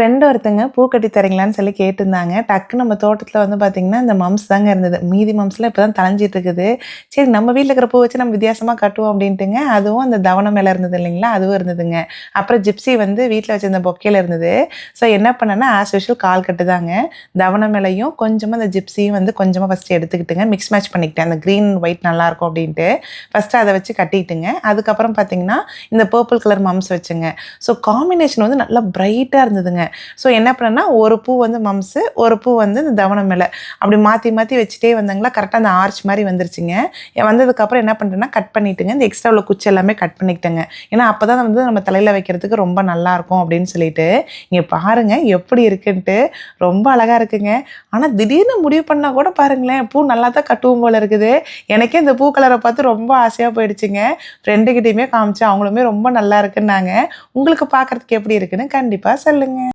Friend ஒருத்தங்க பூ கட்டி தரீங்களான்னு சொல்லி கேட்டிருந்தாங்க. டக்கு நம்ம தோட்டத்தில் வந்து பார்த்திங்கன்னா இந்த மம்ஸ் தாங்க இருந்தது. மீதி மம்ஸ்லாம் இப்போ தான் தலைஞ்சிட்டு இருக்குது. சரி நம்ம வீட்டில் இருக்கிற பூ வச்சு நம்ம வித்தியாசமாக கட்டுவோம் அப்படின்ட்டுங்க அதுவும் அந்த தவணம் மேலே இருந்தது இல்லைங்களா? அதுவும் இருந்ததுங்க. அப்புறம் ஜிப்ஸி வந்து வீட்டில் வச்சிருந்த பொக்கையில் இருந்தது. ஸோ என்ன பண்ணேன்னா ஆஸ் யூஷுவல் கால் கட்டுதாங்க. தவணம் மேலையும் கொஞ்சமாக அந்த ஜிப்ஸியும் வந்து கொஞ்சமாக ஃபஸ்ட்டு எடுத்துக்கிட்டுங்க. மிக்ஸ் மேட்ச் பண்ணிக்கிட்டேன். அந்த க்ரீன் ஒயிட் நல்லாயிருக்கும் அப்படின்ட்டு. ஃபஸ்ட்டு அதை வச்சு கட்டிட்டுங்க அதுக்கப்புறம் பார்த்தீங்கன்னா இந்த பர்பிள் கலர் மம்ஸ் வச்சுங்க. ஸோ காம்பினேஷன் வந்து நல்லா பிரைட்டாக இருந்ததுங்க. ஸோ என்ன பண்ணேன்னா ஒரு பூ வந்து மம்ஸு ஒரு பூ வந்து இந்த தவணம் மேலே. அப்படி மாற்றி மாற்றி வச்சுட்டே வந்தாங்களா கரெக்டாக அந்த ஆர்ச் மாதிரி வந்துருச்சுங்க. வந்ததுக்கப்புறம் என்ன பண்ணுறேன்னா கட் பண்ணிட்டுங்க. இந்த எக்ஸ்ட்ரா உள்ள குச்சி எல்லாமே கட் பண்ணிக்கிட்டேங்க. ஏன்னா அப்போ தான் வந்து நம்ம தலையில் வைக்கிறதுக்கு ரொம்ப நல்லாயிருக்கும் அப்படின்னு சொல்லிட்டு இங்கே பாருங்க எப்படி இருக்குன்ட்டு. ரொம்ப அழகாக இருக்குங்க. ஆனால் திடீர்னு முடிவு பண்ணால் கூட பாருங்களேன் பூ நல்லா தான் கட்டுவோம் போல இருக்குது. எனக்கே இந்த பூ கலரை பார்த்து ரொம்ப ஆசையாக போயிடுச்சுங்க. ஃப்ரெண்டுக்கிட்டையுமே காமிச்சு அவங்களுமே ரொம்ப நல்லா இருக்குன்னாங்க. உங்களுக்கு பார்க்குறதுக்கு எப்படி இருக்குன்னு கண்டிப்பாக சொல்லுங்கள்